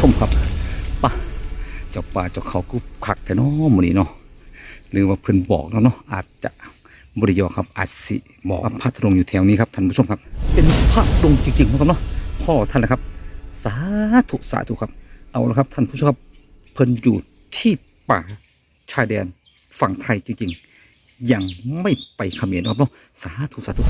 ชมครับป่ะเจ้าป่าเจ้าเขาก็ขักแต่นาะมื้อนี้เนาะหรือว่าเพิ่อนบอกแล้วเนาะอาจจะบริยอครับอาจสิบอกว่าพรงอยู่แถวนี้ครับท่านผู้ชมครับ เป็นพระธุดงจริงๆนะครับเนาะพ่อท่านนะครับ สาธุสาธุครับ เอาละครับท่านผู้ชมครับเพิ่นอยู่ที่ป่าชายแดนฝั่งไทยจริงๆ ยังไม่ไปเขมรนะครับเนาะสาธุสาธุ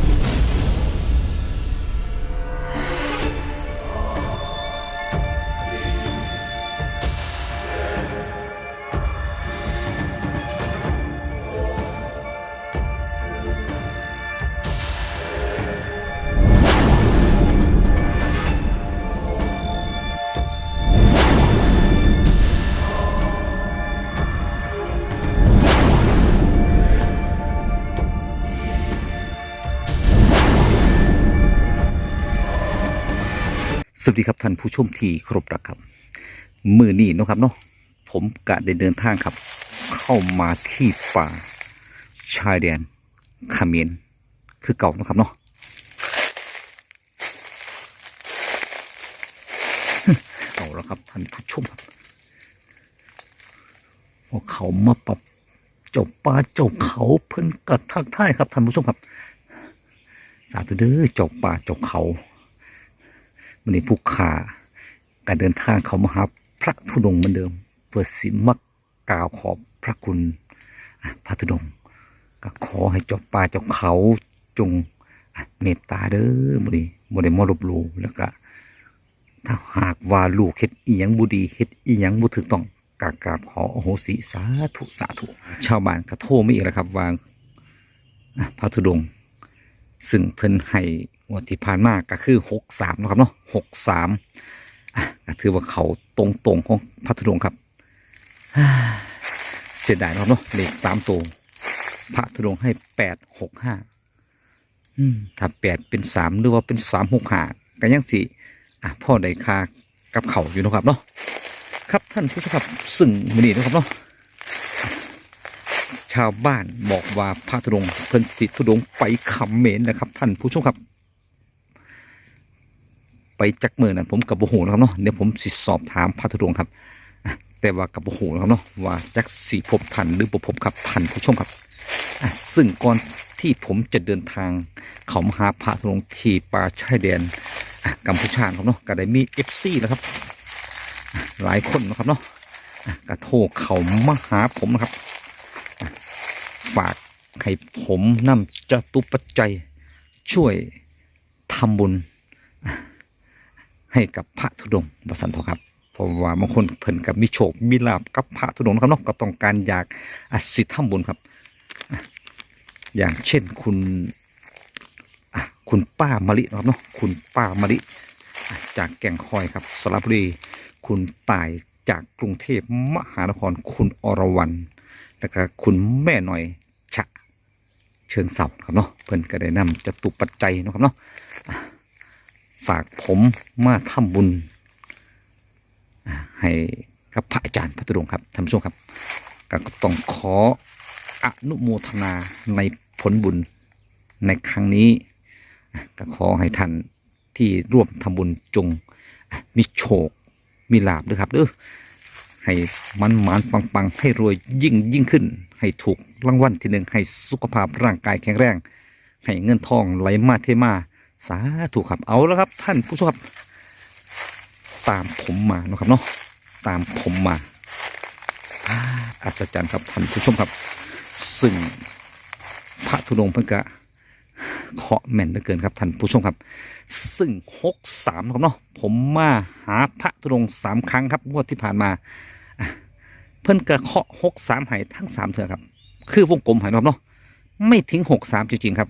สวัสดีครับท่านผู้ชมที่ครพรักครับ มือนี้นะครับเนาะผมกะได้เดินทางครับ เข้ามาที่ป่าชายแดนเขมรคือเก่านะครับเนาะเอาแล้วครับท่านผู้ชมครับพวกเขามาปรับเจบป่าเจบเขาเพิ่นกัดทักทายครับท่านผู้ชมครับ สาธุเด้อเจบป่าเจบเขา มันนี้ผู้ขาการเดินทางเขามาหาพระธุดงค์เหมือนเดิม เพื่อสิมักกล่าวขอบพระคุณพระธุดงค์ก็ขอให้เจ้าป่าเจ้าเขาจงเมตตาเด้อมันนี้บ่ได้มาลบลูแล้วก็ถ้าหากว่าลูกเฮ็ดอีหยังบ่ดีเฮ็ดอีหยังบ่ถูกต้องกากราบขออโหสิสาธุสาธุชาวบ้านก็โทรมาอีกแล้วครับว่าพระธุดงค์ซึ่งเพิ่นให้ งวดที่ผ่านมาก็คือหกสามนาะครับเนาะหกสามก็ถือว่าเขาตรงตรงๆของพัทลุงครับอ่าเสียดายเนาะครับเนาะเลขสามตัวพระธุดงค์ให้แปดหกห้าถ้าแปดเป็นสามหรือว่าเป็นสามหกห้าก็ยังสี่อะพ่อได้ค่ากับเขาอยู่เนาะครับเนาะครับท่านผู้ชมครับซึ่งมือนี้เนาะครับเนาะชาวบ้านบอกว่าพระธุดงค์เพิ่นสิธุดงค์ไปเขมเมนนะครับ ท่านผู้ชมครับ ไปจักมือนั่นผมกับโบหูนะครับเนาะเดี๋ยวผมสิสอบถามพระธุดงค์ครับ แต่ว่ากับโบหูนะครับเนาะว่าจักสีพบทันหรือบ่พบครับท่านผู้ชมครับซึ่งก่อนที่ผมจะเดินทางเขามาหาพระธุดงค์ที่ป่าชายแดนกัมพูชาครับเนาะก็ได้มีเอฟซีนะครับ หลายคนนะครับเนาะอะก็โทรเขามาหาผมนะครับฝากให้ผมนำจตุปัจจัยช่วยทำบุญ ให้กับพระธุดงค์บสันทครับเพราะว่าบางคนเพิ่นกับมีโชคมีลาบกับพระธุดงค์นะครับเนาะก็ต้องการอยากอสิทธิ์ทำบุญครับ อย่างเช่นคุณคุณป้ามะลินะครับเนาะคุณป้ามะลิจากแก่งคอยครับสระบุรีคุณตายจากกรุงเทพมหานครคุณอรวรรณแล้วก็คุณแม่หน่อยฉะเชิงเสาครับเนาะเพิ่นก็ได้นำจตุปัจจัยนะครับเนาะ ฝากผมมาทำบุญให้กับพระอาจารย์พระตุรงค์ครับท่านผู้ชมครับก็ต้องขออนุโมทนาในผลบุญในครั้งนี้ก็ขอให้ท่านที่ร่วมทำบุญจงมีโชค มีลาบด้วยครับเด้อให้มันหมานปังปังให้รวยยิ่งยิ่งขึ้น ให้ถูกรางวัลที่หนึ่งให้สุขภาพร่างกายแข็งแรง ให้เงินทองไหลมาเทมา สาธุครับเอาแล้วครับ ท่านผู้ชมครับ ตามผมมาเนาะครับเนาะตามผมมาอัศจรรย์ครับท่านผู้ชมครับ ซึ่งพระธุดงค์เพิ่งกะเคาะแม่นเหลือเกินครับท่านผู้ชมครับ ซึ่งหกสามครับเนาะผมมาหาพระธุดงค์สามครั้งครับงวดที่ผ่านมาเพิ่นกระเคาะหกสามหายทั้งสามเถื่อครับ คือวงกลมหายนะครับเนาะไม่ทิ้งหกสามจริงๆครับ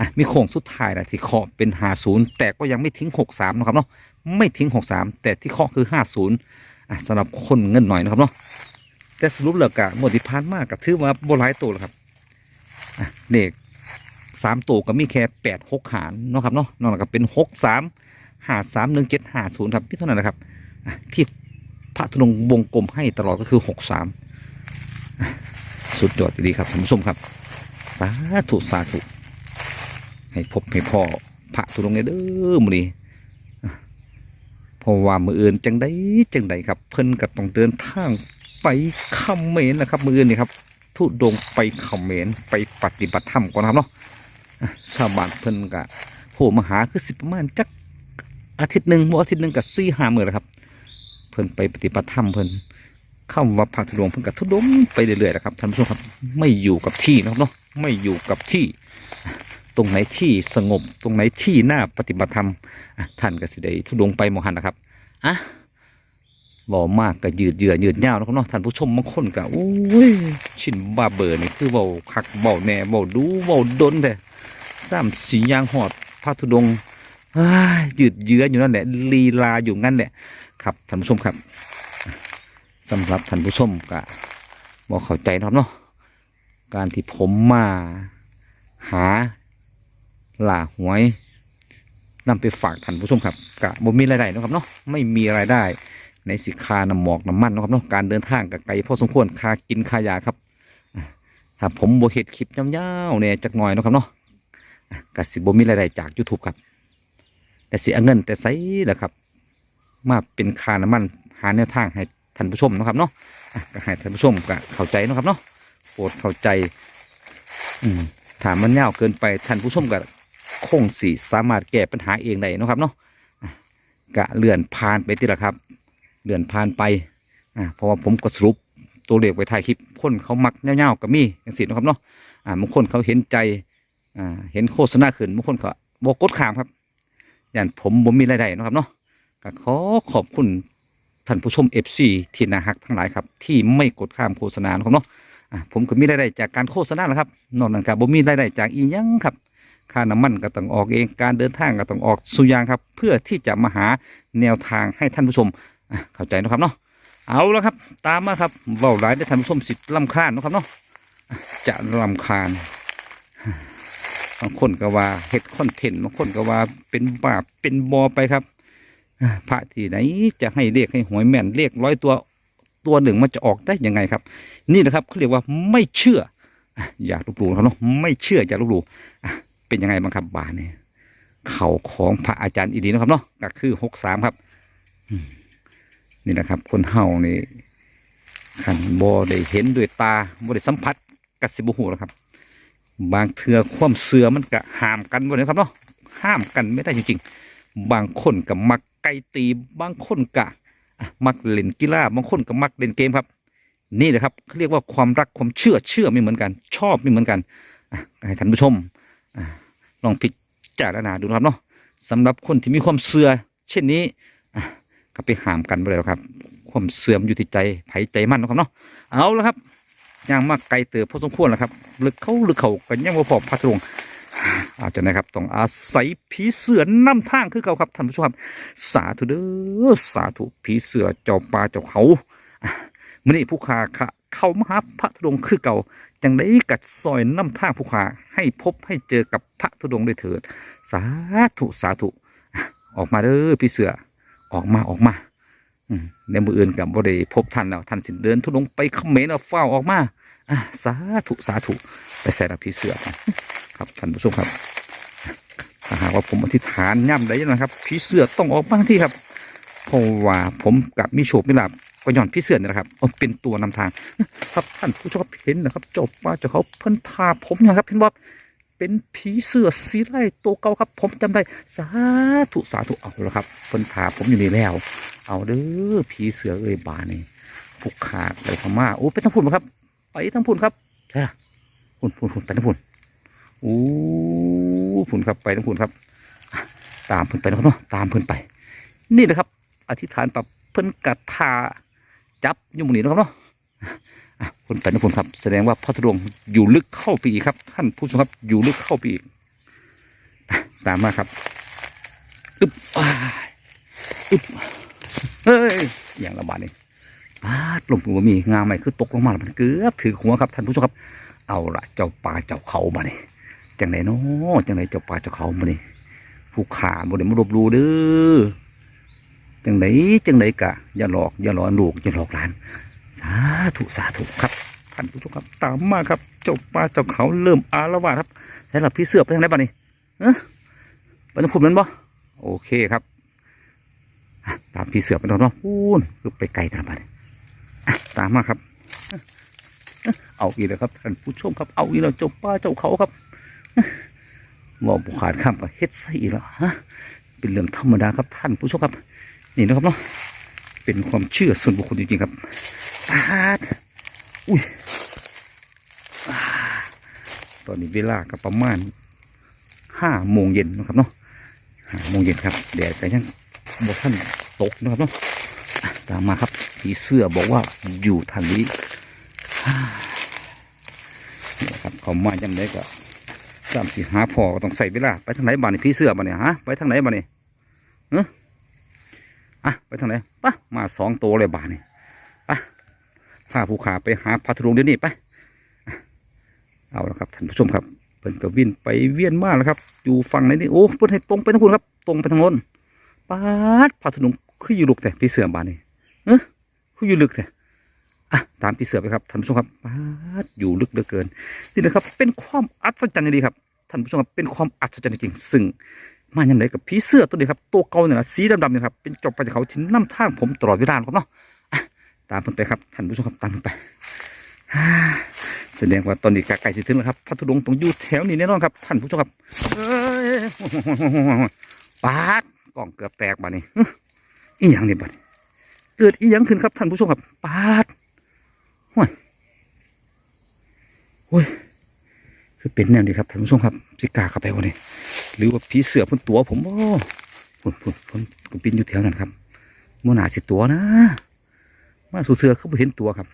อะมีโค้งสุดท้ายนะที่เคาะเป็นหาศูนย์แต่ก็ยังไม่ทิ้งหกสามนะครับเนาะไม่ทิ้งหกสามแต่ที่เคาะคือห้าศูนย์อะสำหรับคนเงินหน่อยนะครับเนาะแต่สรุปแล้วกะงวดที่ผ่านมาก็ถือว่าโบหลายตัวแล้วครับอะเด็กสามตัวก็มีแค่แปดหกหารเนาะครับเนาะนอกจากเป็นหกสามหาสามหนึ่งเจ็ดหาศูนย์ครับที่เท่านั้นนะครับอะที่พระธุดงวงกลมให้ตลอดก็คือหกสามสุดยอดดีครับท่านผู้ชมครับ สาธุสาธุ ให้พบให้พ่อพระธุดงค์เนี่ยเด้อมือนี้เพราะว่ามืออื่นจังไดจังไดครับ เพิ่นก็ต้องเดินทางไปเขมรนะครับมืออื่นนี่ครับทุดงไปเขมรไปปฏิบัติธรรมก่อนครับเนาะชาวบ้านเพิ่นก็โผมาหาคือสิบประมาณจักอาทิตย์หนึ่งบ่อาทิตย์หนึ่งกับสี่ห้ามือแล้วครับ เพิ่นไปปฏิบัติธรรมเพิ่นเข้าวัดพักทุดงค์เพิ่นก็ทุดงไปเรื่อยๆนะครับท่านผู้ชมครับ ไม่อยู่กับที่นะครับเนาะไม่อยู่กับที่ ตรงไหนที่สงบ ตรงไหนที่น่าปฏิบัติธรรมท่านก็สิได้ทุดงไปหมอหันนะครับอะบอกมากก็ยืดเยื้อยืดยาวนะครับเนาะท่านผู้ชมบางคนก็โอ้ยชินบาเบอร์นี่คือเบาคักเบาแหน่เบาดูเบาดนแต่สามสียางหอดพระธุดงอยืดเยื้ออยู่นั่นแหละลีลาอยู่งั้นแหละครับท่านผู้ชมครับสำหรับท่านผู้ชมก็บอกเข้าใจนะครับเนาะการที่ผมมาหา ล่าหวยนำไปฝากท่านผู้ชมครับกะบ่มีรายได้นะครับเนาะไม่มีรายได้ ในสิคาน้ำหมอกน้ำมันนะครับเนาะการเดินทางกับไกลพอสมควรค่ากินค่ายาครับถ้าผมบ่เฮ็ดคลิปยาวๆเนี่ยจักหน่อยนะครับเนาะอะสิบ่มีรายได้จาก YouTube ครับแต่เสียเงินแต่ไสล่ะครับ มาเป็นคาน้ำมันหาแนวทางให้ท่านผู้ชมนะครับเนาะก็ให้ท่านผู้ชมก็เข้าใจนะครับเนาะโปรดเข้าใจ อืมถามมันยาวเกินไปท่านผู้ชมก็ คงสิสามารถแก้ปัญหาเองได้นะครับเนาะกะเลื่อนผ่านไปที่ละครับ เลื่อนผ่านไปอ่าเพราะว่าผมก็สรุปตัวเลขไว้ท้ายคลิปคนเขามักเงาๆก็มีอย่างสินะครับเนาะอ่าบางคนเขาเห็นใจอ่าเห็นโฆษณาขึ้นบางคนก็บอกกดขามครับ อย่างผมผมมีรายได้นะครับเนาะก็ขอขอบคุณท่านผู้ชม FC ที่น่าฮักทั้งหลายครับ ที่ไม่กดข้ามโฆษณานะครับเนาะอะผมก็มีรายได้จากการโฆษณาแหละครับนอกนั้นก็บ่มีรายได้จากอีหยังครับ ค่าน้ำมันก็ต้องออกเองการเดินทางก็ต้องออกสุยางครับ เพื่อที่จะมาหาแนวทางให้ท่านผู้ชมเข้าใจนะครับเนาะเอาแล้วครับ ตามมาครับเว้าหลายได้ท่านผู้ชมสิลำคาญนะครับเนาะจะลำคาญบางคนก็ว่าเฮ็ดคอนเทนต์บางคนก็ว่าเป็นบาปเป็นบอไปครับพระที่ไหนจะให้เรียกให้หวยแม่นเรียกร้อยตัวตัวหนึ่งมันจะออกได้ยังไงครับ นี่นะครับเขาเรียกว่าไม่เชื่ออะอยากลบหลู่ครับเนาะไม่เชื่ออยากลบหลู่ เป็นยังไงบ้างครับบาทเนี่ยเข่าของพระอาจารย์อีดีนะครับเนาะก็คือหกสามครับนี่นะครับ คนเฮานี่ขันบอได้เห็นด้วยตาบอได้สัมผัสกัสิบุหูแล้วครับ บางเทือความเสือมันก็ห้ามกันบ่เลยครับเนาะห้ามกันไม่ได้จริงๆ บางคนก็มักไก่ตีบางคนก็อะมักเล่นกีฬาบางคนก็มักเล่นเกมครับ นี่แหละครับเขาเรียกว่าความรักความเชื่อเชื่อไม่เหมือนกัน ชอบไม่เหมือนกันให้ท่านผู้ชม ลองพิจารณาดูนะครับเนาะสำหรับคนที่มีความเสื่อเช่นนี้ก็ไปหามกันไปเลยครับ ความเสื่อมอยู่ที่ใจไผใจมั่นนะครับเนาะเอาละครับย่างมากไกลเติบพอสมควรแล้วครับลึกเขาลึกเขากันยังบ่พอพัทลงอาจจะนะครับต้องอาศัยผีเสือนำทางคือเก่าครับท่านผู้ชมครับ สาธุเด้อสาธุผีเสือเจ้าป่าเจ้าเขามื่อนี้ผู้ขาค่ะเข้ามหาพระธุดงค์คือเก่า จังได้กัดซอยน้ำทางผู้ขาให้พบให้เจอกับพระธุดงค์ด้วยเถิด สาธุสาธุออกมาเด้อพี่เสือออกมาออกมาในมืออื่นกับบ่ได้พบท่านแล้วท่านสิเดินทุดงไปเขมรเอาเฝ้าออกมาอะสาธุสาธุไปใส่รับพี่เสือครับท่านผู้ชมครับถ้าหากว่าผมอธิษฐานย่ำได้นะครับพี่เสือต้องออกมาทันที่ครับเพราะว่าผมกับมิโชคมิลาบ ก็ย้อนพี่เสือนี่แหละครับเป็นตัวนำทางครับท่านผู้ชมครับเห็นนะครับจบว่าเจะเขาเพิ่นทาผมนี่ยครับเห็นว่าเป็นผีเสือสีไล่ตัวเก่าครับ ผมจำได้สาธุสาธุเอาแล้วครับเพิ่นทาผมอยู่นี่แล้ว เอาเด้อผีเสือเอ้ยบานี่ผูกขาดไปพม่าโอ้ไปทั้งพุ่นครับ ไปทั้งพุ่นครับใช่ละพุ่นพุ่นพุ่นไปทั้งพุ่นโอ้พุ่นครับไปทั้งพุ่นครับ ตามเพิ่นไปนะครับเนาะตามเพิ่นไป นี่แหละครับ อธิษฐานปรับเพิ่นกัดทา จับยู่หนีนะครับเนาะอะเพิ่นไปทั้งพุ่นครับ แสดงว่าพระธุดงอยู่ลึกเข้าไปอีกครับ ท่านผู้ชมครับอยู่ลึกเข้าไปอีกตามมาครับอึบอ้ายอึบเฮ้ยอย่างละบาทนี่ปาดลมหัวมีงาใหม่คือตกลงมาแล้วมันเกือบถือหัวครับท่านผู้ชมครับ เอาละเจ้าป่าเจ้าเขามาเนี่จังไหนเนาะจังไหนเจ้าป่าเจ้าเขามาเนี่ผู้ขาบ่ได้มาลบหลูเด้อ จังไหนจังไหนกะอย่าหลอกอย่าหลอนลูกอย่าหลอกหลาน สาธุสาธุครับท่านผู้ชมครับ ตามมาครับเจ้าป่าเจ้าเขาเริ่มอารวาสครับแล้วพี่เสือไปทางไหนบ้านี่เออไปทางพุ่มนั้นบ่โอเคครับตามพี่เสือไปนาะเนาะพูนคือไปไกลกันไปตามมาครับ เอาอีกแล้วครับท่านผู้ชมครับเอาอีกแล้วเจ้าป้าเจ้าเขาครับบอกบุขาดข้ามไปเฮ็ดไส้อีกแล้วฮะเป็นเรื่องธรรมดาครับท่านผู้ชมครับ นี่นะครับเนาะเป็นความเชื่อส่วนบุคคลจริงๆครับปาดอุ้ยตอนนี้เวลาก็ประมาณห้าโมงเย็นนะครับเนาะห้าโมงเย็นครับแดดแต่ยังบอกท่านตกนะครับเนาะตามมาครับผีเสื้อบอกว่าอยู่ทางนี้นี่ครับเขามาจำได้ก็สามสี่หาพอต้องใส่เวลาไปทางไหนบ้านนี่พี่เสื้อบ้านนี่ฮะไปทางไหนบ้านนี่เออ อะไปทางไหนปะมาสองตัวเลยบ้านนี่ปะพาผู้ขาไปหาพัทลุงเดี๋ยวนี้ไปเอาละครับท่านผู้ชมครับเพิ่นก็วินไปเวียนมาแล้วครับ อยู่ฝั่งไหนนี่โอ้เพิ่นให้ตรงไปทางคุณครับ ตรงไปทางโน้นปาดพัทลุงคืออยู่ลุกแต่พี่เสือบ้านนี่เออคืออยู่ลึกแต่อะตามพี่เสือไปครับท่านผู้ชมครับปาดอยู่ลึกเหลือเกินนี่นะครับเป็นความอัศจรรย์ดีครับท่านผู้ชมครับเป็นความอัศจรรย์จริงๆซึ่ง มาอย่างไรกับผีเสื้อตัวนี้ครับตัวเก่าเนี่ยนะสีดำๆเนี่ยครับเป็นจอบไปจากเขาที่น้ำท่างผมตลอดเวลาครับเนาะตามผมไปครับท่านผู้ชมครับตามผมไปแสดงว่าตอนนี้กล้ๆจะถึงแล้วครับพระธุดงค์ต้องอยู่แถวนี้แน่นอนครับท่านผู้ชมครับปาดกล่องเกือบแตกบานี้อีหยังเนี่ยบานเกิดอีหยังขึ้นครับท่านผู้ชมครับปาดห้วยโอ้ย คือเป็นแนวนี้ครับท่านผู้ชมครับสิกาเข้าไปวันนี้หรือว่าผีเสือพ่นตัวผมโอ้พ่นพ่นพ่นกบินอยู่แถวนั้นครับมหนาสิตัวนะมาสู่เสือเขาไม่เห็นตัวครับ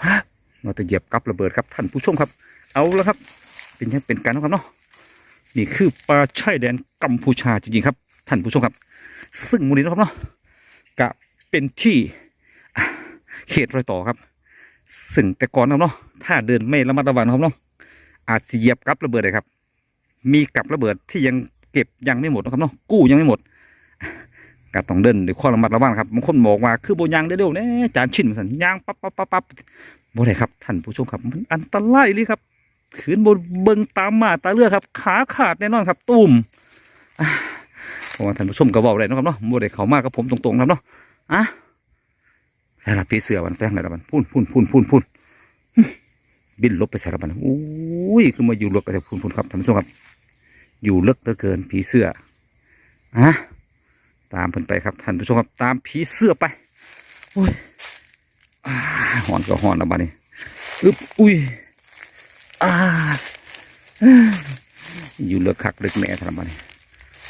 พะเราจะเหยียบกับระเบิดครับท่านผู้ชมครับ เอาแล้วครับ เป็นยังเป็นการนะครับเนาะนี่คือปลาชายแดนกัมพูชาจริงๆครับ ท่านผู้ชมครับ ซึ่งมูนี้นะครับเนาะกะเป็นที่เขตรอยต่อครับ ซึ่งแต่ก่อนนะครับเนาะถ้าเดินไม่ระมัดระวังนะครับเนาะ อาจเหยียบกับระเบิดเลยครับ มีกับระเบิดที่ยังเก็บยังไม่หมดนะครับเนาะกู้ยังไม่หมดก็ต้องเดินด้วยความระมัดระวังครับบางคนบอกว่าคือโบยางเร็วๆเนี่ยจานชิ้นมันสันยางปั๊บปั๊บปั๊บปั๊บโบได้ครับท่านผู้ชมครับมันอันตรายเลยครับขืนบนเบิงตามมาตาเลือครับ ขาขาดแน่นอนครับตุ่มเพราะว่าท่านผู้ชมก็บอกได้นะครับเนาะโบได้เขามากกับผมตรงๆนะครับเนาะอะใส่ละพี่เสือมันแป้งอะไรละมันพุ่นพุ่นพุ่นพุ่นพุ่น บินลบไปส่รบันโอ้ยคือมาอยู่ลึกกันเลยคุณคุณครับท่านผู้ชมครับ อยู่ลึกเหลือเกินผีเสื้ออะตามเพิ่นไปครับท่านผู้ชมครับ ตามผีเสื้อไปโอ้ยอหอนก็หอนแล้วบ้านี้อึบอุ้ยอ่าอยู่เลือกคักเลือกแม่ท่านบ้านี้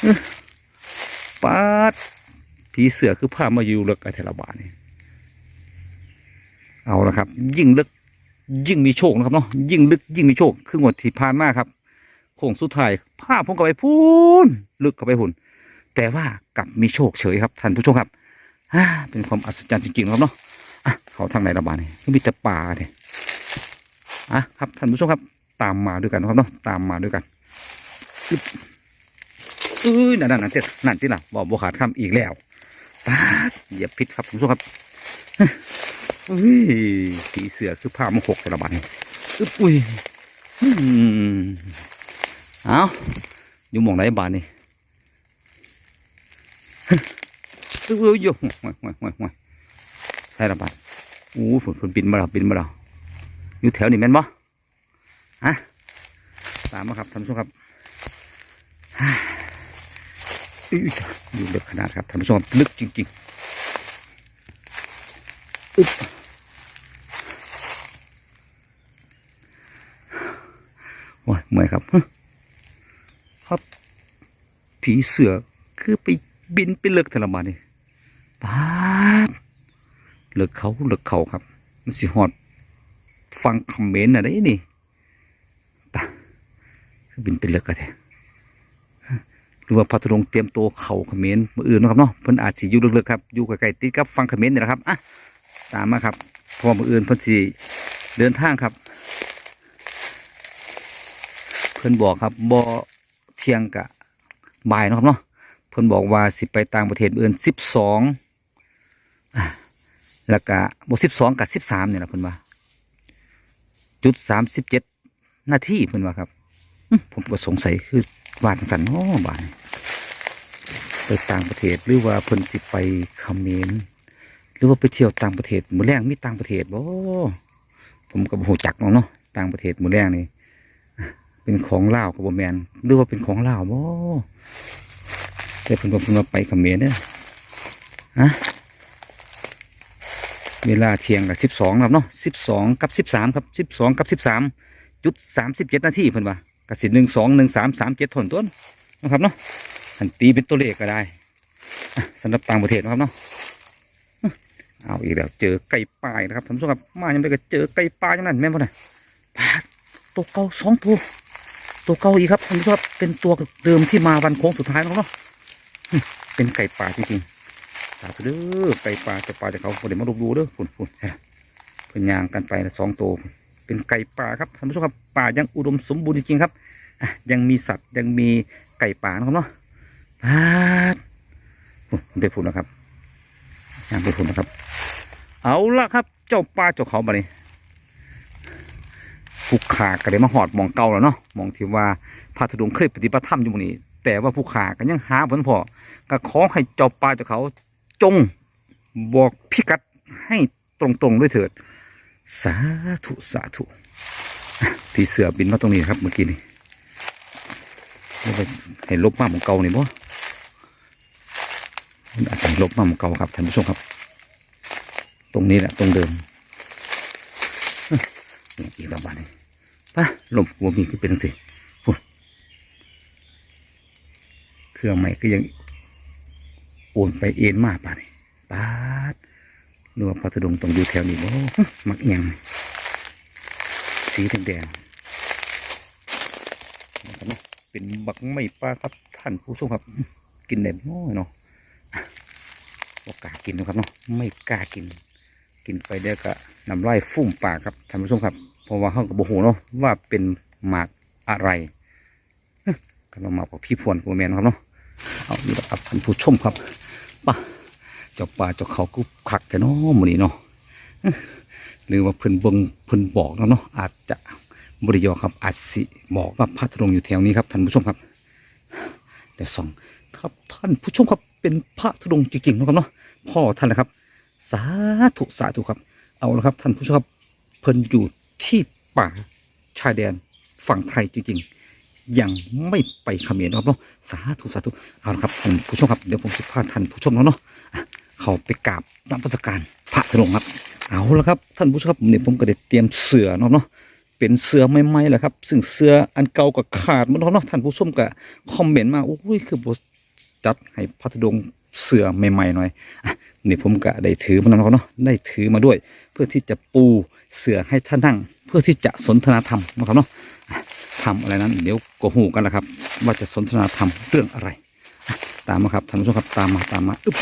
อึ๊ะปาดผีเสื้อคือพามาอยู่เลือกไอ้เทระบานี่เอาละครับ ยิ่งลึก ยิ่งมีโชคนะครับเนาะยิ่งลึกยิ่งมีโชคคืองวดที่ผ่านมาครับโค้งสุดท้ายภาพผมกับไปพูนลึกเข้าไปหุ่น แต่ว่ากลับมีโชคเฉยครับท่านผู้ชมครับเป็นความอัศจรรย์จริงๆนะครับเนาะอะเขาทางไหนระบาดนี่มีแต่ป่าเนี่ยอะครับท่านผู้ชมครับ ตามมาด้วยกันนะครับเนาะตามมาด้วยกันเอ้ยนั่นนั่นนั่นเจ็ดนั่นที่ล่ะบอกบขาดคำอีกแล้วป้าเหยียบพิษครับท่านผู้ชมครับ อุ้ยผีเสือคือผ้ามันหกแต่ละบันอึ๊บอุ้ยอืมเอาอยู่หมองไหนบานนี่อึ๊บอุ้ยโย่ห่วยห่วยห่วยห่วยใช่ละบานอู้ฝนฝนบินมาแล้วบินมาแล้วอยู่แถวนี้แม่นบ่ฮะตามมาครับท่านผู้ชมครับอยอยู่ลึกขนาดครับท่านผู้ชมลึกจริง ๆ โอ้ยเมื่อยครับฮึครับ ผีเสือคือไปบินไปเลือกแต่ละมานี่ปาดเลือกเขาเลือกเขาครับ มันสิหอด ฟังคอมเมนต์อะไรนี่ปะคือบินไปเลือกกันแท้หรือว่าพัทลุงเตรียมตัวเข่าคอมเมนต์มืออื่นนะครับเนาะเพิ่นอาจสิอยู่เลือกๆครับอยู่ใกล้ๆติดกับฟังคอมเมนต์นี่แหละครับอะ ตามมาครับพรมืออื่นเพิ่นสิเดินทางครับ เพิ่นบอกครับบ่เที่ยงกะบ่ายนะครับเนาะเพิ่นบอกว่าสิไปต่างประเทศเอื่นสิบสองแล้วก็บ่สิบสองกับสิบสามเนี่ยนะเพิ่นว่าจุดสามสิบเจ็ดนาทีเพิ่นว่าครับ ผมก็สงสัยคือว่าจังสันโอ้บานไปต่างประเทศหรือว่าเพิ่นสิไปเขมร รือว่าไปเที่ยวต่างประเทศมือแรงมีต่างประเทศบ่ผมก็บ่ฮู้จักเนาะเนาะต่างประเทศมือแรงนี่เป็นของลาวก็บ่แมนหรือว่าเป็นของลาวบ่แต่เพิ่นบ่เพิ่นว่าไปขมรเด้อฮะเวลาเที่ยงกับ12ครับเนาะ12กับ13ครับ12กับ13จุด37นาทีเพิ่นว่าก็สิ1 2 1 3 3 7ทนต้นนะครับเนาะหันตีเป็นตัวเลขก็ได้สำหรับต่างประเทศนะครับเนาะ เอาอีกแล้วเจอไก่ป่านะครับท่านผู้ชมครับมายังไงก็เจอไก่ป่าอย่างนั้นแม่นบ่น่ะปาตัวเก่าสองตัวตัวเก่าอีกครับท่านผู้ชมครับเป็นตัวเดิมที่มาวันโค้งสุดท้ายนะครับเนาะเป็นไก่ป่าจริงๆสาธุเด้อไก่ป่าจะป่าจะเขาเดี๋ยวมาดูดูเด้อฝุ่นฝุ่นใช่เพิ่นยางกันไปละสองตัวเป็นไก่ป่าครับท่านผู้ชมครับป่ายังอุดมสมบูรณ์จริงๆครับยังมีสัตว์ยังมีไก่ป่านะครับเนาะพาดโอ้ยไปพูดนะครับยังไปพูดนะครับ เอาละครับ เจ้าป่าเจ้าเขาบานี้ผู้ขาก็ได้มาหอดมองเก่าแล้วเนาะมองที่ว่าพระธุดงค์เคยปฏิบัติธรรมอยู่หมองนี้ แต่ว่าผู้ขาก็ยังหาผลพอก็ขอให้เจ้าป่าเจ้าเขาจงบอกพิกัดให้ตรงๆด้วยเถิด สาธุสาธุพี่เสือบินมาตรงนี้ครับเมื่อกี้นี้เห็นลบมากของเก่านี่บ่มันอาจจะลบมากของเก่าครับท่านผู้ชมครับ ตรงนี้แหละตรงเดิมนี่อีกแล้วบ้านนี้ปะลมหัวมีคือเป็นสิเครื่องใหม่ก็ยังโอนไปเอ็นมากป่านี่ปาดหรือว่าพัทดงต้องอยู่แถวนี้บ่มักเอียงสีแดงๆนะครับเนะเป็นบักไม่ปลาครับท่านผู้ชมครับ กินได้น้อยเนาะบ่กล้ากินนะครับเนาะไม่กล้ากิน กินไปเดี๋ยวก็น้ำลายฟุ่มปากครับท่านผู้ชมครับ เพราะว่าเขากับโบโหเนาะว่าเป็นหมากอะไรเอ้อกันมาหมากของพี่พวนกูแมนครับเนาะเอานี่แหละครับท่านผู้ชมครับป่ะเจ้าป่าเจ้าเขาก็ขักแต่เนาะมื้อนี้เนาะหรือว่าเพิ่นเบิงเพิ่นบอกเนาะเนาะอาจจะบริยอครับอาจสิบอกว่าพระธุดงค์อยู่แถวนี้ครับท่านผู้ชมครับเดี๋ยวส่องครับท่านผู้ชมครับเป็นพระธุดงค์จริงๆนะครับเนาะพ่อท่านนะครับ สาธุสาธุครับ เอาละครับท่านผู้ชมครับเพิ่นอยู่ที่ป่าชายแดนฝั่งไทยจริงๆ ยังไม่ไปเขมรนะครับเนาะสาธุสาธุเอาละครับท่านผู้ชมครับเดี๋ยวผมจะพาท่านผู้ชมแล้วเนาะเขาไปกราบนมัสการพระธุดงครับเอาละครับท่านผู้ชมครับเนี่ยผมก็ได้เตรียมเสือเนาะเนาะเป็นเสื้อใหม่ๆแหละครับ ซึ่งเสื้ออันเก่าก็ขาดหมดแล้วเนาะท่านผู้ชมก็คอมเมนต์มาโอ้ยคือบจัดให้พัทดง เสื้อใหม่ๆหน่อยนี่ผมก็ได้ถือมาแล้วเนาะได้ถือมาด้วย เพื่อที่จะปูเสื้อให้ท่านนั่ง เพื่อที่จะสนทนาธรรมนะครับเนาะทำอะไรนั้น เดี๋ยวก็หูกันละครับ ว่าจะสนทนาธรรมเรื่องอะไร ตามมาครับท่านผู้ชมครับตามมาตามมาอึ๊บ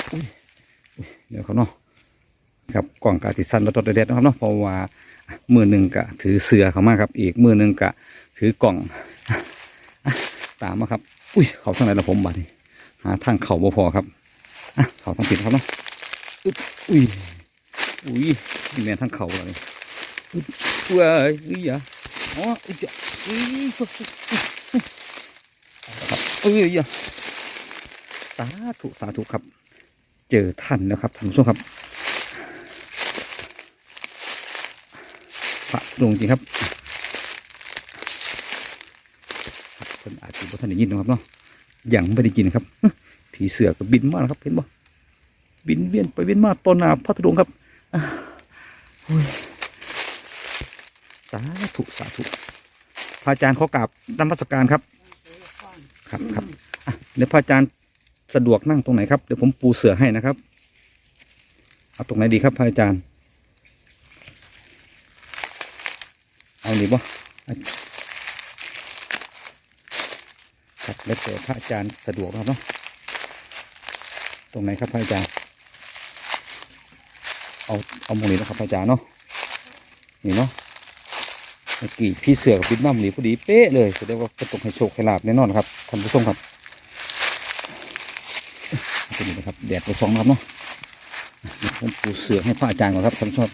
เดี๋ยวเขาเนาะครับกล่องกาติสันรถเด็ดนะครับเนาะเพราะว่ามือหนึ่งกะถือเสือเขามาครับ อีกมือหนึ่งกะถือกล่องตามมาครับ อุ้ยเขาทางไหนละผมบัดนี้หาทางเขาบ่พอครับ เขาทางผิดครับเนาะอึ๊บอุ้ยอุ้ยนี่แม่นทางเขาเลยอึ๊บอุ้ยอุ้ยอะอ๋ออุ้ยอะอุ้ยครับเอ้ยอะสาธุสาธุครับ เจอท่านแล้วครับท่านผู้ชมครับพระลงจริงครับครับเพิ่นอาจจะบ่ทันได้ยินนะครับเนาะยังไม่ได้ยินครับเอ้อ ผีเสือก็บินมาครับเห็นบ่บินเวียนไปเวียนมาต้นนาพระธุดงครับอุ้ยสาธุสาธุพระอาจารย์ขอกราบนมัสการครับ ครับครับเดี๋ยวพระอาจารย์สะดวกนั่งตรงไหนครับเดี๋ยวผมปูเสือให้นะครับเอาตรงไหนดีครับพระอาจารย์ เอาหรือบ่ครับแล้วแต่พระอาจารย์สะดวกครับเนาะ ตรงไหนครับพระอาจารย์เอาเอาหมองนี้นะครับพระอาจารย์เนาะนี่เนาะเมื่อกี้พี่เสือกับพี่มั่มหนีพอดีเป๊ะเลยแสดงว่าประตกให้โชคให้ลาบแน่นอนครับท่านผู้ชมครับตัวนี้นะครับแดดตัวสองครับเนาะผมปูเสือให้พระอาจารย์ก่อนครับท่านผู้ชม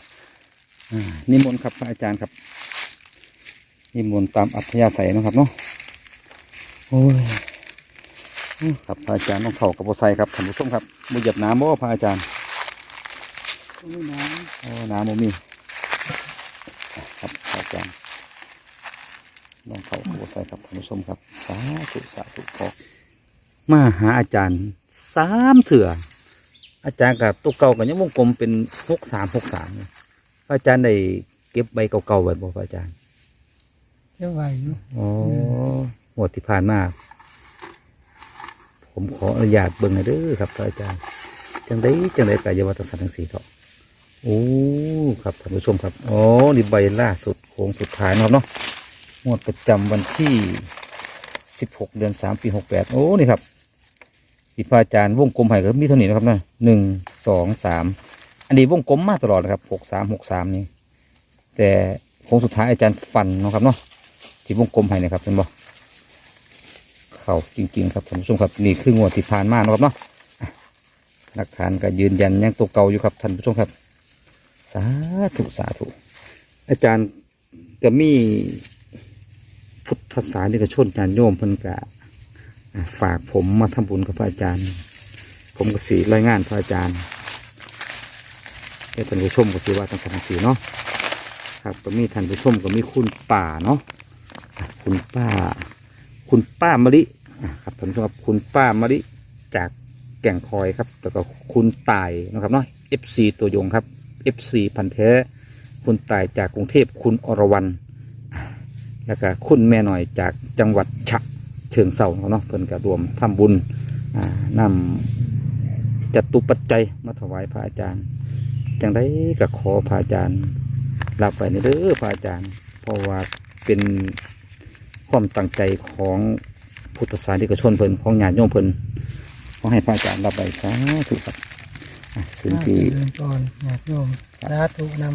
อ่านิมนต์ครับพระอาจารย์ครับนิมนต์ตามอัธยาศัยนะครับเนาะโอ้ย ครับพระอาจารย์ต้องเข่ากับโบไซครับท่านผู้ชมครับมือเหยียบน้ำบ่พระอาจารย์ไม่น้โอ้น้ำบ่มีครับพระอาจารย์ลองเข่ากับโบไซครับท่านผู้ชมครับสาธุสาธุขอมาหาอาจารย์สามเถื่ออาจารย์กับตัวเก่ากับยังวงกลมเป็นหกสามหกสามพระอาจารย์ได้เก็บใบเก่าๆไว้บ่พระอาจารย์ำจะไหวอยู่อ๋อหมดที่ผ่านมา ผมขออนุญาตเบิ่งหน่อยเด้อครับอาจารย์จังได้จังได้กายวัตสันทั้งสี่เถาะโอ้ครับท่านผู้ชมครับอ๋อนี่ใบล่าสุดโค้งสุดท้ายเนาะเนาะงวดประจำวันที่สิบหกเดือนสามปีหกแปดโอ้นี่ครับที่พระอาจารย์วงกลมให้ก็มีเท่านี้นะครับนะหนึ่งสองสามอันนี้วงกลมมาตลอดนะครับหกสามหกสามนี่แต่โค้งสุดท้ายอาจารย์ฟันนะครับเนาะที่วงกลมให้นะครับเป็นบ่ เข่าจริง ๆ ครับท่านผู้ชมครับนี่คืองวดที่ผ่านมานะครับเนาะหลักฐานก็ยืนยันยังตัวเก่าอยู่ครับท่านผู้ชมครับ สาธุสาธุอาจารย์ก็มีพุทธศาสนิกชนญาติโยมเพิ่นกะฝากผมมาทำบุญกับพระอาจารย์ ผมก็สีรายงานพระอาจารย์ท่านผู้ชมก็สีว่าทางสังสีเนาะครับก็มีท่านผู้ชมก็มีคุณป่าเนาะคุณป้า คุณป้ามะลิ ครับท่านผู้ชมครับคุณป้ามะลิจากแก่งคอยครับแล้วก็คุณตายนะครับเนาะ FC ตัวยงครับ FC พันธุ์แท้ คุณตายจากกรุงเทพคุณอรวรรณแล้วก็คุณแม่หน่อยจากจังหวัดฉะเชิงเซาเนาะเพิ่นก็รวมทำบุญอ่านำจตุปัจจัยมาถวายพระอาจารย์จังได้ก็ขอพระอาจารย์รับไปในเด้อพระอาจารย์ เพราะว่าเป็นความตั้งใจของ พุทธศาสนิกชนเพิ่นของญาติโยมเพิ่นขอให้พระอาจารย์รับไปสาธุครับอะซึ่งที่เดินก่อนญาติโยมสาธุน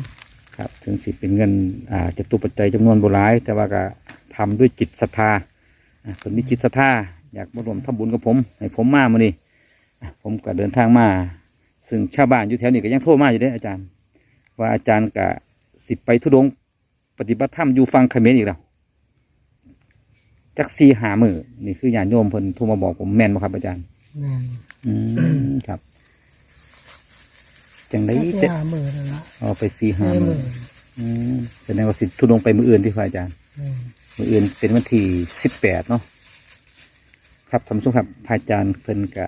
ครับถึงสิเป็นเงินอ่าจตุปัจจัยจำนวนโบราณแต่ว่าก็ทำด้วยจิตศรัทธาอะเพิ่นมีจิตศรัทธาอยากมารวมทำบุญกับผม ให้ผมมามื้อนี้อะผมก็เดินทางมา ซึ่งชาวบ้านอยู่แถวนี้ก็ยังโทรมาอยู่เด้ออาจารย์ ว่าอาจารย์กะสิไปทุดงค์ปฏิบัติธรรมอยู่ฟังเขมรอีกแล้ว จักซีหามือนี่คือญาติโยมเพิ่นโทรมาบอกผมแม่นบ่ครับอาจารย์ำแม่นอืมครับ จังไดได้จะห้าหมื่นแล้วละเอาไปซีหาห้าหมืมื่อนอืมแสดงว่าสิทุดงค์ไปมืออื่นที่พระอาจารย์ แม่นมืออื่นเป็นวันที่สิบแปดเนาะครับท่านผู้ชมครับพระอาจารย์เพิ่นกะ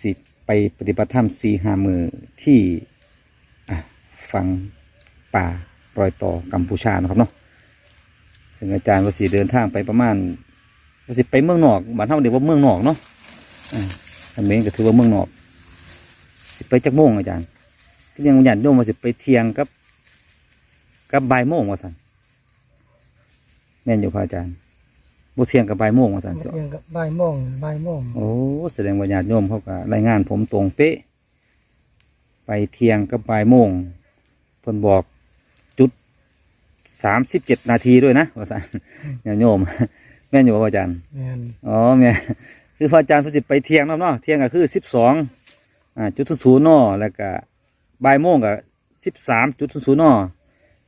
สิไปปฏิบัติธรรมสี่ห้ามือที่อะฟังป่ารอยต่อกัมพูชานะครับเนาะ ซึ่งอาจารย์ว่าสีเดินทางไปประมาณว่าสิไปเมืองนอกบ้านเฮาเรียกว่าเมืองนอกเนาะอ่าอันเมนก็ถือว่าเมืองนอกสิไปจักโมงอาจารย์ก็ยังยันโยมว่าสิไปเที่ยงกับ กับบ่ายโมงว่าสันแม่นอยู่พระอาจารย์บ่เที่ยงกับบ่ายโมงว่าสันมาเสียเที่ยงกับบ่ายโมงบ่ายโมงโอ้แสดงว่าญาติโยมเขาก็รายงานผมตรงเป๊ะ ไปเที่ยงกับบ่ายโมงเพิ่นบอกจุด สามสิบเจ็ดนาทีด้วยนะว่าสันญาติโยม แม่นอยู่บ่พระอาจารย์แม่นอ๋อแม่คือพระอาจารย์เพิ่นสิไปเที่ยงเนาะเนาะเที่ยงก็คือสิบสองอ่าจุดศูนย์เนาะแล้วก็บ่ายโมงก็สิบสามจุดศูนย์เนาะ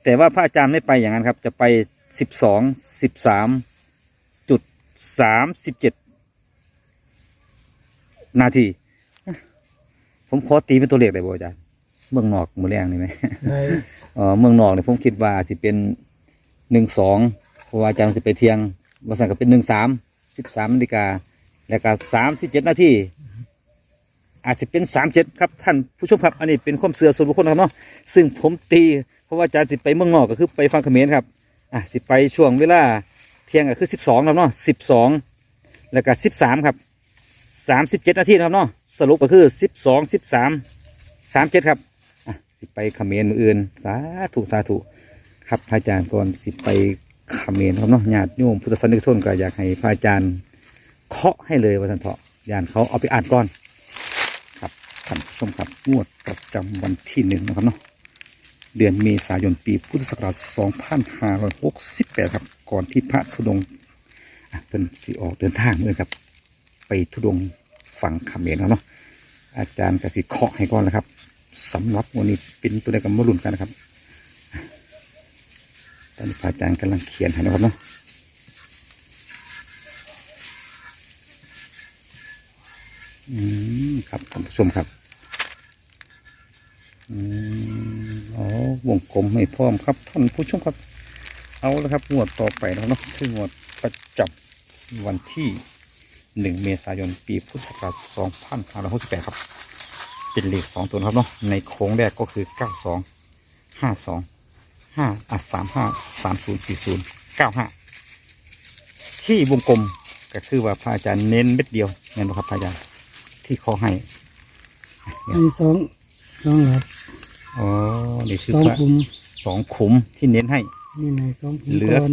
แต่ว่าพระอาจารย์ไม่ไปอย่างนั้นครับ จะไปสิบสองสิบสามจุดสามสิบเจ็ดนาที ผมขอตีเป็นตัวเลขได้บ่อาจารย์เมืองนอกมือแรงนี่ไหม ได้ เออเมืองนอกเนี่ยผมคิดว่าสิเป็น หนึ่งสองเพราะว่าอาจารย์จะไปเที่ยงวันสันก็เป็นหนึ่งสามสิบสามนาฬิกาแล้วก็สามสิบเจ็ดนาทีอาจจะเป็นสามเจ็ดครับท่านผู้ชมครับอันนี้เป็นความเสื่อส่วนบุคคลครับเนาะซึ่งผมตีเพราะว่าอาจารย์สิไปเมืองนอกก็คือไปฟังเขมรครับอะสิไปช่วงเวลาเที่ยงก็คือสิบสองครับเนาะสิบสองแล้วก็สิบสามครับสามสิบเจ็ดนาทีนะครับเนาะสรุปก็คือสิบสองสิบสามสามเจ็ดครับอะสิไปเขมรอื่นสาธุสาธุ ครับพระอาจารย์ก่อนสิไปเขมรครับเนาะญาติโยมพุทธศาสนิกชนก็อยากให้พระอาจารย์เคาะให้เลยว่าสันเถาะยานเขาเอาไปอ่านก่อน ครับท่านผู้ชมครับงวดประจำวันที่หนึ่งนะครับเนาะเดือนเมษายนปีพุทธศักราช2568 ครับ ก่อนที่พระธุดงค์เป็นสีออกเดินทางเลยครับ ไปธุดงฝั่งเขมรแล้วเนาะอาจารย์กสิเคาะให้ก่อนแล้วครับสำหรับวันนี้เป็นตัวใดกันมรุนกันนะครับ ตอนนี้พระอาจารย์กำลังเขียนให้นะครับเนาะอืมครับท่านผู้ชมครับอืมอ๋อวงกลมไม่พร้อมครับท่านผู้ชมครับ เอาละครับงวดต่อไปนะครับเนาะคืองวดประจำวันที่หนึ่งเมษายนปีพุทธศักราชสองพันห้าร้อยหกสิบแปดครับ เป็นเลขสองตัวนะครับเนาะในโค้งแรกก็คือเก้าสองห้าสอง ห้าอะสามห้าสามศูนย์สี่ศูนย์เก้าห้าที่วงกลมก็คือว่าพระอาจารย์เน้นเม็ดเดียวเน้นบ่ครับพระอาจารย์ที่เขาให้มีสองสองหลักอ๋อนี่ชื่อสองพระกลุ่มสองขุมที่เน้นให้นี่ในสองกลุ่มเหลือก่อน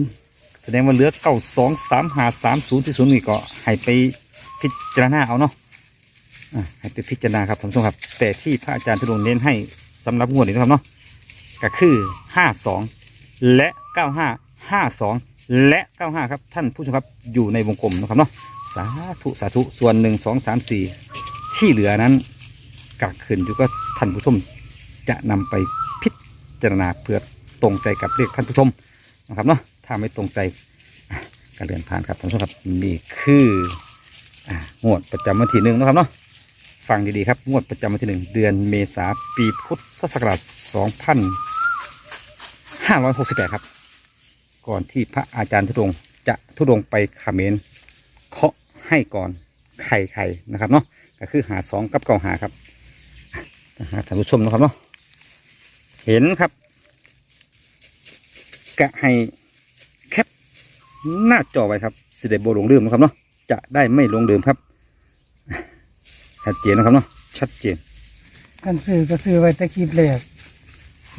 แสดงว่าเหลือเก้าสองสามหาสามศูนย์ที่ศูนย์นี่ก็ให้ไปพิจารณาเอาเนาะอะให้ไปพิจารณาครับท่านผู้ชมครับ แต่ที่พระอาจารย์ทุดงค์เน้นให้สำหรับงวดนี้นะครับเนาะ ก็คือห้าสองและเก้าห้าห้าสองและเก้าห้าครับท่านผู้ชมครับอยู่ในวงกลมนะครับเนาะสาธุสาธุส่วนหนึ่งสองสามสี่ที่เหลือนั้นกักขึ้นอยู่ก็ท่านผู้ชมจะนำไปพิจารณาเพื่อตรงใจกับเลขท่านผู้ชมนะครับเนาะถ้าไม่ตรงใจอะก็เลื่อนผ่านครับท่านผู้ชมครับนี่คืองวดประจำวันที่หนึ่งนะครับเนาะฟังดีๆครับงวดประจำวันที่หนึ่งเดือนเมษาปีพุทธศักราช 2568ครับ ก่อนที่พระอาจารย์ทุดงจะทุดงค์ไปเขมรเคาะให้ก่อนไข่ไข่นะครับเนาะก็คือหาสองกับเก่าหาครับหาท่านผู้ชมนะครับเนาะเห็นครับ กะให้แคปหน้าจอไว้ครับสิเดโบหลงลืมนะครับเนาะจะได้ไม่หลงลืมครับ ชัดเจนนะครับเนาะชัดเจนกันซื้อก็ซื้อไว้แต่คลิปแรก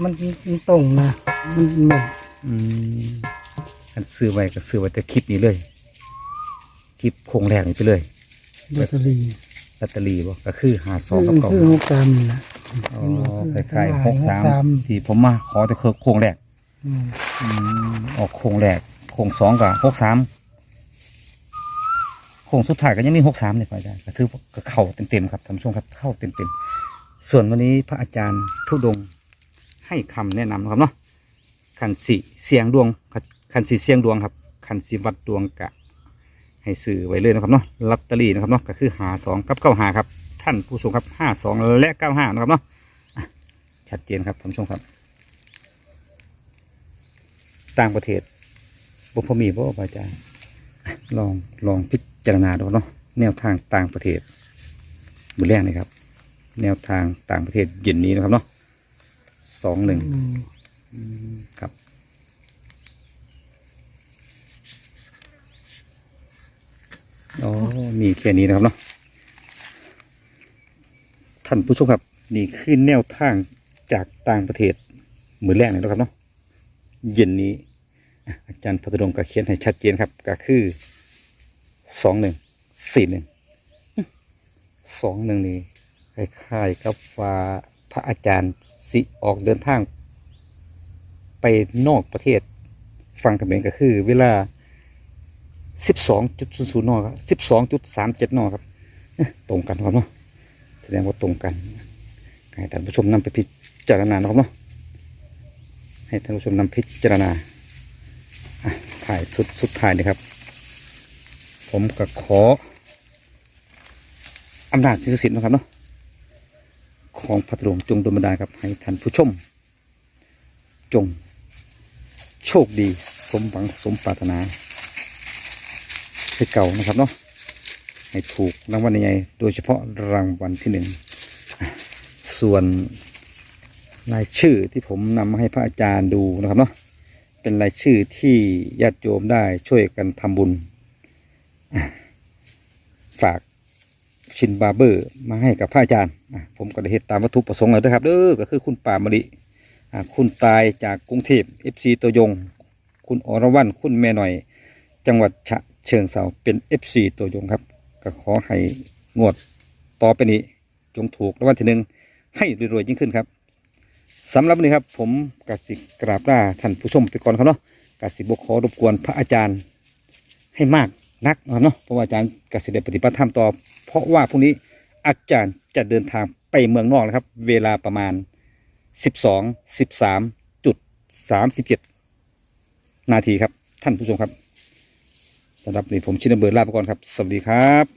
มันมันตรงนะมันเหมือนอืมกันซื้อไว้ก็ซื้อไว้แต่คลิปนี้เลย คลิปโครงแรกนี้ไปเลยลอตเตอรี่ลอตเตอรี่บ่ก็คือหาสองกับคือเก่าคือหกสามนี่นะอ๋อเห็นบ่คล้ายๆหกสามหกสามที่ผมมาขอแต่คือโครงแรกอืมอืมออกโครงแรกโครงสองกับหกสามโครงสุดท้ายก็ยังมีหกสามเลยพ่ออาจารย์ก็คือก็เข้าเต็มๆครับท่านผู้ชมครับเข้าเต็มๆส่วนวันนี้พระอาจารย์ทุดงค์ ให้คำแนะนำนะครับเนาะขันสีเสียงดวงขันสีเสียงดวงครับขันสีวัดดวงกะ ให้ซื้อไว้เลยนะครับเนาะลอตเตอรี่นะครับเนาะก็คือหาสองกับเก้าหาครับ ท่านผู้ชมครับห้าสองและเก้าห้านะครับเนาะชัดเจนครับท่านผู้ชมครับ ต่างประเทศบุพมีบ่อาจารย์อะลองลองพิจารณาดูเนาะแนวทางต่างประเทศมือแรกนี่ครับ แนวทางต่างประเทศเย็นนี้นะครับเนาะ สองหนึ่งอืมครับ อ๋อ มีแค่นี้นะครับเนาะ ท่านผู้ชมครับ นี่คือแนวทางจากต่างประเทศมือแรกเลยนะครับเนาะ เย็นนี้อะอาจารย์พัทดงก็เขียนให้ชัดเจนครับ ก็คือสองหนึ่งสี่หนึ่งสองหนึ่งนี่คล้ายๆกับว่า พระอาจารย์สิออกเดินทาง ไปนอกประเทศฟังกันเองก็คือ เวลา12.00นครับ12.37นครับเอ๊ะตรงกันครับเนาะแสดงว่าตรงกันให้ท่านผู้ชมนำไปพิจารณานะครับเนาะให้ท่านผู้ชมนำพิจารณาถ่ายสุดสุดท้ายนี่ครับ ผมก็ขออำนาจทธิสิทธิ์นะครับเนาะ ของพระตรงจงดลบันดาลครับให้ท่านผู้ชม จง โชคดีสมหวังสมปรารถนาให้เก่านะครับเนาะให้ถูกรางวัลใหญ่โดยเฉพาะรางวัลที่หนึ่งส่วนรายชื่อที่ผมนำมาให้พระอาจารย์ดูนะครับเนาะเป็นรายชื่อที่ญาติโยมได้ช่วยกันทำบุญฝาก ชินบาร์เบอร์ มาให้กับพระอาจารย์ผมก็ได้เห็นตามวัตถุประสงค์เลยนะครับเด้อก็คือคุณป่ามะลิคุณตายจากกรุงเทพ FC ตัวยง คุณอรวรรณคุณแม่หน่อย จังหวัดฉะเชิงเซาเป็น FC ตัวยงครับ ก็ขอให้งวดต่อไปนี้ จงถูกรางวัลที่หนึ่งให้รวยๆยิ่งขึ้นครับสำหรับนนี้ครับผมกสิกราบลาท่านผู้ชมไปก่อนครับเนาะกสิบกขอรบกวนพระอาจารย์ให้มาก นักนะครับเนาะเพราะว่าอาจารย์กสิได้ปฏิบัติธรรมต่อ เพราะว่าพรุ่งนี้อาจารย์จะเดินทางไปเมืองนอกนะครับ เวลาประมาณ 12 13สบสามจุดสามสิบเจ็ดนาทีครับ ท่านผู้ชมครับสำหรับนี้ผมชินเบิร์ดลาไปก่อนครับ สวัสดีครับ